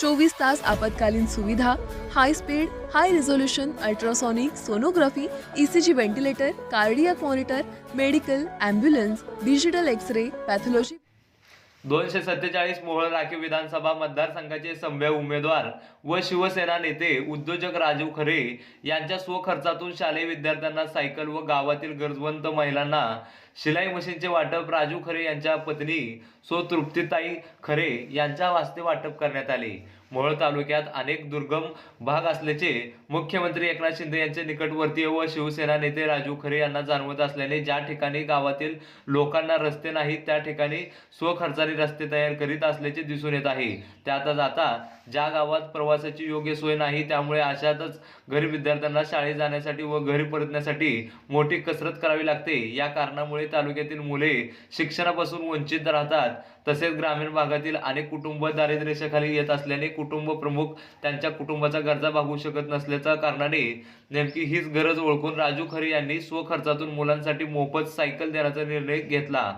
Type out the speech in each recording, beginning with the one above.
चोवीस तास आपत्कालीन सुविधा high speed high resolution ultrasonic sonography ECG ventilator cardiac monitor medical ambulance digital X ray pathology दोनशे सत्तेचाळीस मोहोळ राखीव विधानसभा मतदारसंघाचे संभ्य उमेदवार व शिवसेना नेते उद्योजक राजीव खरे यांच्या स्वखर्चातून शालेय विद्यार्थ्यांना सायकल व गावातील गरजवंत महिलांना शिलाई मशीनचे वाटप राजू खरे यांच्या पत्नी सो तृप्तीताई खरे यांच्या वास्ते वाटप करण्यात आले. मोहोळ तालुक्यात अनेक दुर्गम भाग असल्याचे मुख्यमंत्री एकनाथ शिंदे यांचे निकटवर्तीय व शिवसेना नेते राजू खरे यांना जाणवत असल्याने ज्या ठिकाणी गावातील लोकांना रस्ते नाहीत त्या ठिकाणी स्वखर्चाने रस्ते तयार करीत असल्याचे दिसून येत आहे. त्यातच आता ज्या गावात प्रवासाची योग्य सोय नाही त्यामुळे अशातच गरीब विद्यार्थ्यांना शाळेत जाण्यासाठी व घरी परतण्यासाठी मोठी कसरत करावी लागते. या कारणामुळे तालुक्यातील मुले शिक्षणापासून वंचित राहतात. तसेच ग्रामीण भागातील अनेक कुटुंब दारिद्र्यरेषेखाली येत असल्याने कुटुंब प्रमुख त्यांच्या कुटुंबाचा गरजा भागवू शकत नसल्याच्या कारणाने नेमकी हीच गरज ओळखून राजू खरे यांनी स्वखर्चातून मुलांसाठी मोफत सायकल देण्याचा निर्णय घेतला.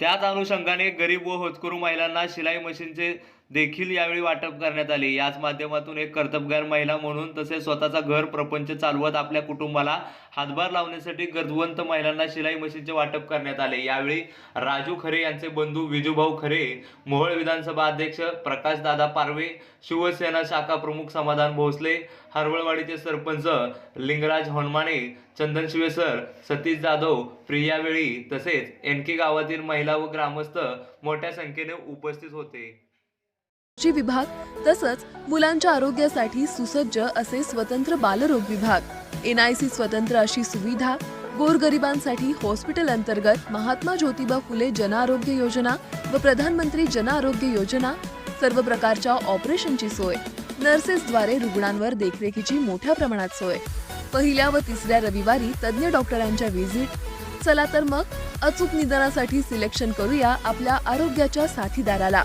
त्याच अनुषंगाने गरीब व होतकरू महिलांना शिलाई मशीनचे देखील यावेळी वाटप करण्यात आले. याच माध्यमातून एक कर्तबगार महिला म्हणून तसेच स्वतःचा घर प्रपंच चालवत आपल्या कुटुंबाला हातभार लावण्यासाठी गरजवंत महिलांना शिलाई मशीनचे वाटप करण्यात आले. यावेळी राजू खरे यांचे बंधू विजूभाऊ खरे मोहोळ विधानसभा अध्यक्ष प्रकाश दादा पारवे शिवसेना शाखा प्रमुख समाधान भोसले हरवळवाडीचे सरपंच लिंगराज होनमाने चंदन शिवेसर सतीश जाधव प्रियावेळी तसेच एनके गावातील महिला व ग्रामस्थ मोठ्या संख्येने उपस्थित होते. विभाग तसंच मुलांच्या आरोग्यासाठी सुसज्ज असे स्वतंत्र बालरोग विभाग. एनआयसी स्वतंत्र अशी सुविधा गोरगरिबांसाठी हॉस्पिटल अंतर्गत महात्मा ज्योतिबा फुले जनआरोग्य योजना व प्रधानमंत्री जनआरोग्य योजना सर्व प्रकारच्या ऑपरेशनची सोय नर्सेसद्वारे रुग्णांवर देखरेखीची मोठ्या प्रमाणात सोय. पहिल्या व तिसऱ्या रविवारी तज्ज्ञ डॉक्टरांच्या व्हिजिट. चला तर मग अचूक निदानासाठी सिलेक्शन करूया आपल्या आरोग्याच्या साथीदाराला.